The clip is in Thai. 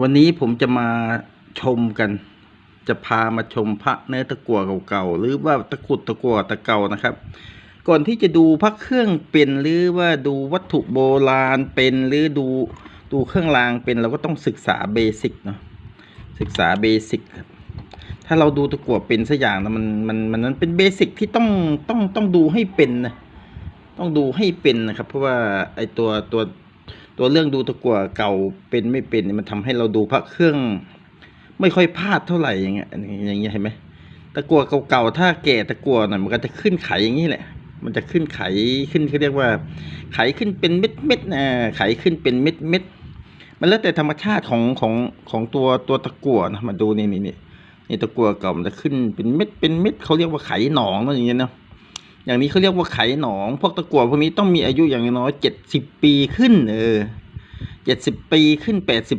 วันนี้ผมจะมาชมกัน จะพามาชมพระเนื้อตะกั่วเก่าๆหรือว่าตะกุดตะกั่วตะเก่านะครับ ก่อนที่จะดูพระเครื่องเป็นหรือว่าดูวัตถุโบราณเป็นหรือดูดูเครื่องรางเป็นเราก็ต้องศึกษาเบสิกเนาะศึกษาเบสิกครับถ้าเราดูตะกั่วเป็นสักอย่างนะมันมันมันมันเป็นเบสิกที่ต้องต้องต้องดูให้เป็นนะต้องดูให้เป็นนะครับ เพราะว่าไอตัวตัว ตัวเรื่องดูตะกั่วเก่าเป็นไม่เป็นมันทำให้เราดูพระเครื่อง ไม่ค่อยพลาดเท่าไหร่อย่างเงี้ยอย่างเงี้ยเห็นไหมตะกั่วเก่าๆถ้าแก่ตะกั่วหน่อยมันก็จะขึ้นไขอย่างนี้แหละ มันจะขึ้นไขขึ้นเขาเรียกว่า ไขขึ้นเป็นเม็ดเม็ดๆนะไขขึ้นเป็นเม็ดเม็ดๆมันแล้วแต่ธรรมชาติของของของตัวตัวตะกั่วนะมาดูนี่นี่นี่นี่ตะกั่วเก่ามันจะขึ้นเป็นเม็ดเป็นเม็ดเขาเรียกว่าไขหนองเนอะอย่างเงี้ยเนาะ อย่างนี้เขาเรียกว่าไขหนอง พวกตะกั่วพวกนี้ต้องมีอายุอย่างน้อยเจ็ดสิบปีขึ้น เออเจ็ดสิบปีขึ้นแปดสิบ